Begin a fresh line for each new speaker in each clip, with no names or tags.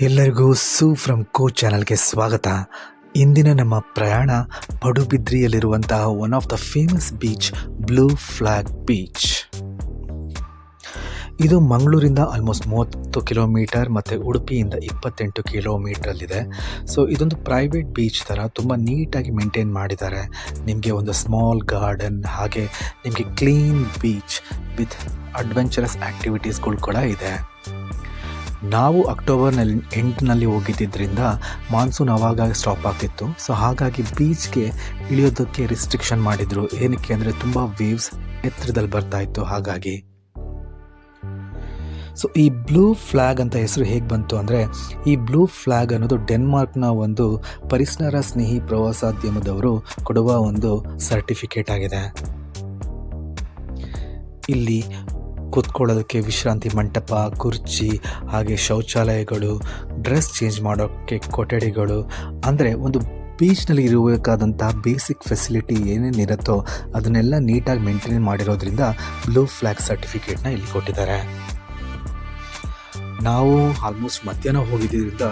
ಎಲ್ಲರಿಗೂ ಸೂ ಫ್ರಮ್ ಕೋ ಚಾನಲ್ಗೆ ಸ್ವಾಗತ. ಇಂದಿನ ನಮ್ಮ ಪ್ರಯಾಣ ಪಡುಬಿದ್ರಿಯಲ್ಲಿರುವಂತಹ one of the famous beach blue flag beach ಇದು ಮಂಗಳೂರಿಂದ ಆಲ್ಮೋಸ್ಟ್ ಮೂವತ್ತು ಕಿಲೋಮೀಟರ್ ಮತ್ತು ಉಡುಪಿಯಿಂದ ಇಪ್ಪತ್ತೆಂಟು ಕಿಲೋಮೀಟ್ರಲ್ಲಿದೆ ಸೊ ಇದೊಂದು ಪ್ರೈವೇಟ್ ಬೀಚ್ ಥರ ತುಂಬ ನೀಟಾಗಿ ಮೇಂಟೈನ್ ಮಾಡಿದ್ದಾರೆ. ನಿಮಗೆ ಒಂದು ಸ್ಮಾಲ್ ಗಾರ್ಡನ್ ಹಾಗೆ ನಿಮಗೆ ಕ್ಲೀನ್ ಬೀಚ್ ವಿತ್ ಅಡ್ವೆಂಚರಸ್ ಆ್ಯಕ್ಟಿವಿಟೀಸ್ಗಳು ಕೂಡ ಇದೆ. ನಾವು ಅಕ್ಟೋಬರ್ನಲ್ಲಿ ಎಂಟ್ನಲ್ಲಿ ಹೋಗಿದ್ದರಿಂದ ಮಾನ್ಸೂನ್ ಆವಾಗ ಸ್ಟಾಪ್ ಆಗ್ತಿತ್ತು. ಸೊ ಹಾಗಾಗಿ ಬೀಚ್ಗೆ ಇಳಿಯೋದಕ್ಕೆ ರಿಸ್ಟ್ರಿಕ್ಷನ್ ಮಾಡಿದರು. ಏನಕ್ಕೆ ಅಂದರೆ ತುಂಬ ವೇವ್ಸ್ ಎತ್ತರದಲ್ಲಿ ಬರ್ತಾ ಇತ್ತು. ಹಾಗಾಗಿ ಸೊ ಈ ಬ್ಲೂ ಫ್ಲ್ಯಾಗ್ ಅಂತ ಹೆಸರು ಹೇಗೆ ಬಂತು ಅಂದರೆ, ಈ ಬ್ಲೂ ಫ್ಲ್ಯಾಗ್ ಅನ್ನೋದು ಡೆನ್ಮಾರ್ಕ್ನ ಒಂದು ಪರಿಸರ ಸ್ನೇಹಿ ಪ್ರವಾಸೋದ್ಯಮದವರು ಕೊಡುವ ಒಂದು ಸರ್ಟಿಫಿಕೇಟ್ ಆಗಿದೆ. ಇಲ್ಲಿ ಕೂತ್ಕೊಳ್ಳೋದಕ್ಕೆ ವಿಶ್ರಾಂತಿ ಮಂಟಪ, ಕುರ್ಚಿ, ಹಾಗೆ ಶೌಚಾಲಯಗಳು, ಡ್ರೆಸ್ ಚೇಂಜ್ ಮಾಡೋಕ್ಕೆ ಕೊಠಡಿಗಳು. ಅಂದರೆ ಒಂದು ಬೀಚ್ನಲ್ಲಿ ಇರಬೇಕಾದಂಥ ಬೇಸಿಕ್ ಫೆಸಿಲಿಟಿ ಏನೇನಿರುತ್ತೋ ಅದನ್ನೆಲ್ಲ ನೀಟಾಗಿ ಮೇಂಟೈನ್ ಮಾಡಿರೋದ್ರಿಂದ ಬ್ಲೂ ಫ್ಲ್ಯಾಗ್ ಸರ್ಟಿಫಿಕೇಟ್ನ ಇಲ್ಲಿ ಕೊಟ್ಟಿದ್ದಾರೆ. ನಾವು ಆಲ್ಮೋಸ್ಟ್ ಮಧ್ಯಾಹ್ನ ಹೋಗಿದ್ದರಿಂದ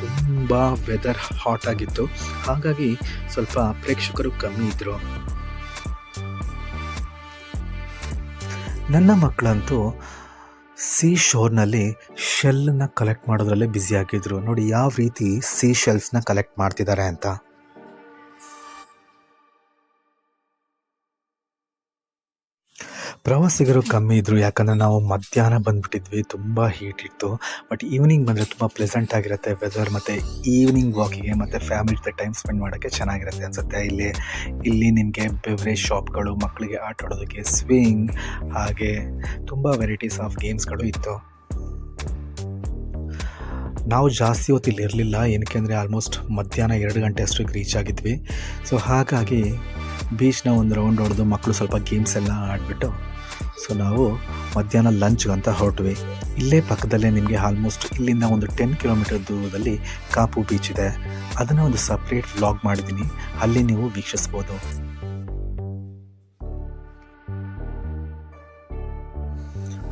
ತುಂಬ ವೆದರ್ ಹಾಟ್ ಆಗಿತ್ತು. ಹಾಗಾಗಿ ಸ್ವಲ್ಪ ಪ್ರೇಕ್ಷಕರು ಕಮ್ಮಿ ಇದ್ದರು ನನ್ನ ಮಕ್ಕಳಂತೂ ಸೀ ಶೋರ್ನಲ್ಲಿ ಶೆಲ್ನ ಕಲೆಕ್ಟ್ ಮಾಡೋದ್ರಲ್ಲೇ ಬ್ಯುಸಿ ಆಗಿದ್ರು. ನೋಡಿ, ಯಾವ ರೀತಿ ಸೀ ಶೆಲ್ಸ್ನ ಕಲೆಕ್ಟ್ ಮಾಡ್ತಿದ್ದಾರೆ ಅಂತ. ಪ್ರವಾಸಿಗರು ಕಮ್ಮಿ ಇದ್ದರು ಯಾಕಂದರೆ ನಾವು ಮಧ್ಯಾಹ್ನ ಬಂದುಬಿಟ್ಟಿದ್ವಿ, ತುಂಬ ಹೀಟ್ ಇತ್ತು. ಬಟ್ ಈವ್ನಿಂಗ್ ಬಂದರೆ ತುಂಬ ಪ್ಲೆಸೆಂಟ್ ಆಗಿರುತ್ತೆ ವೆದರ್ ಮತ್ತು ಈವ್ನಿಂಗ್ ವಾಕಿಗೆ ಮತ್ತು ಫ್ಯಾಮಿಲಿ ಜೊತೆ ಟೈಮ್ ಸ್ಪೆಂಡ್ ಮಾಡೋಕ್ಕೆ ಚೆನ್ನಾಗಿರುತ್ತೆ ಅನಿಸುತ್ತೆ. ಇಲ್ಲಿ ಇಲ್ಲಿ ನಿಮಗೆ ಬೆವರೇಜ್ ಶಾಪ್ಗಳು ಮಕ್ಕಳಿಗೆ ಆಟ ಆಡೋದಕ್ಕೆ ಸ್ವಿಂಗ್ ಹಾಗೆ ತುಂಬ ವೆರೈಟೀಸ್ ಆಫ್ ಗೇಮ್ಸ್ಗಳು ಇತ್ತು. ನಾವು ಜಾಸ್ತಿ ಹೊತ್ತು ಇಲ್ಲಿ ಇರಲಿಲ್ಲ, ಏನಕ್ಕೆ ಅಂದರೆ ಆಲ್ಮೋಸ್ಟ್ ಮಧ್ಯಾಹ್ನ ಎರಡು ಗಂಟೆ ಅಷ್ಟಕ್ಕೆ ರೀಚ್ ಆಗಿದ್ವಿ. ಸೊ ಹಾಗಾಗಿ ಬೀಚ್ನ ಒಂದು ರೌಂಡ್ ಹೊಡೆದು ಮಕ್ಕಳು ಸ್ವಲ್ಪ ಗೇಮ್ಸ್ ಎಲ್ಲ ಆಡಿಬಿಟ್ಟು ಸೊ ನಾವು ಮಧ್ಯಾಹ್ನ ಲಂಚ್ಗಂತ ಹೊರಟ್ವಿ. ಇಲ್ಲೇ ಪಕ್ಕದಲ್ಲೇ ನಿಮಗೆ ಆಲ್ಮೋಸ್ಟ್ ಇಲ್ಲಿಂದ ಒಂದು ಟೆನ್ ಕಿಲೋಮೀಟರ್ ದೂರದಲ್ಲಿ ಕಾಪು ಬೀಚ್ ಇದೆ. ಅದನ್ನು ಒಂದು ಸಪ್ರೇಟ್ ವ್ಲಾಗ್ ಮಾಡಿದ್ದೀನಿ ಅಲ್ಲಿ ನೀವು ವೀಕ್ಷಿಸ್ಬೋದು.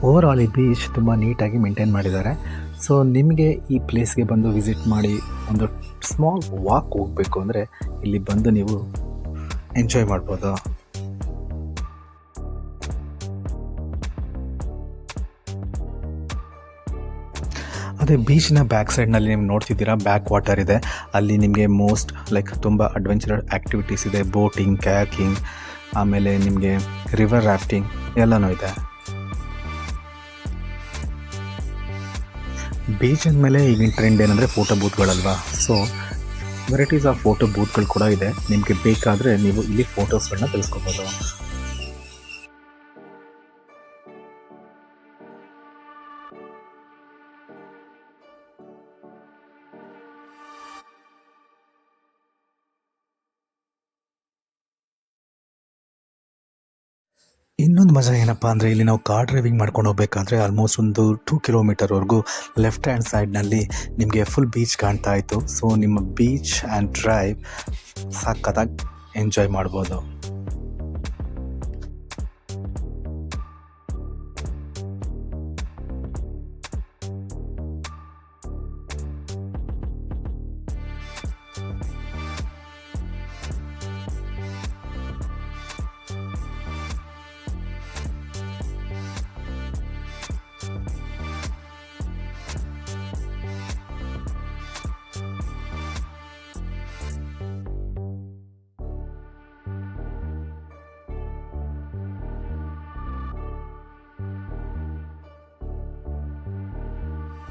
ಓವರ್ ಆಲ್ ಈ ಬೀಚ್ ತುಂಬ ನೀಟಾಗಿ ಮೇಂಟೈನ್ ಮಾಡಿದ್ದಾರೆ. ಸೊ ನಿಮಗೆ ಈ ಪ್ಲೇಸ್ಗೆ ಬಂದು ವಿಸಿಟ್ ಮಾಡಿ ಒಂದು ಸ್ಮಾಲ್ ವಾಕ್ ಹೋಗಬೇಕು ಅಂದರೆ ಇಲ್ಲಿ ಬಂದು ನೀವು ಎಂಜಾಯ್ ಮಾಡ್ಬೋದು. ಅದೇ ಬೀಚ್ನ ಬ್ಯಾಕ್ ಸೈಡ್ನಲ್ಲಿ ನೀವು ನೋಡ್ತಿದ್ದೀರಾ, ಬ್ಯಾಕ್ ವಾಟರ್ ಇದೆ. ಅಲ್ಲಿ ನಿಮಗೆ ಮೋಸ್ಟ್ ಲೈಕ್ ತುಂಬ ಅಡ್ವೆಂಚರ್ ಆ್ಯಕ್ಟಿವಿಟೀಸ್ ಇದೆ. ಬೋಟಿಂಗ್, ಕ್ಯಾಕಿಂಗ್, ಆಮೇಲೆ ನಿಮಗೆ ರಿವರ್ ರಾಫ್ಟಿಂಗ್ ಎಲ್ಲನೂ ಇದೆ. ಬೀಚ್ ಅಂದಮೇಲೆ ಈಗಿನ ಟ್ರೆಂಡ್ ಏನಂದರೆ ಫೋಟೋ ಬೂತ್ಗಳಲ್ವಾ ಸೊ ವೆರೈಟೀಸ್ ಆಫ್ ಫೋಟೋ ಬೂತ್ಗಳು ಕೂಡ ಇದೆ. ನಿಮಗೆ ಬೇಕಾದರೆ ನೀವು ಇಲ್ಲಿ ಫೋಟೋಸ್ಗಳನ್ನ ತಿಳಿಸ್ಕೋಬೋದು. ಇನ್ನೊಂದು ಮಜಾ ಏನಪ್ಪ ಅಂದರೆ ಇಲ್ಲಿ ನಾವು ಕಾರ್ ಡ್ರೈವಿಂಗ್ ಮಾಡ್ಕೊಂಡು ಹೋಗ್ಬೇಕಾದ್ರೆ ಆಲ್ಮೋಸ್ಟ್ ಒಂದು ಟೂ ಕಿಲೋಮೀಟರ್ವರೆಗೂ ಲೆಫ್ಟ್ ಹ್ಯಾಂಡ್ ಸೈಡ್ನಲ್ಲಿ ನಿಮಗೆ ಫುಲ್ ಬೀಚ್ ಕಾಣ್ತಾ ಇತ್ತು. ಸೊ ನಿಮ್ಮ ಬೀಚ್ ಆ್ಯಂಡ್ ಡ್ರೈವ್ ಸಖತ್ತಾಗಿ ಎಂಜಾಯ್ ಮಾಡ್ಬೋದು.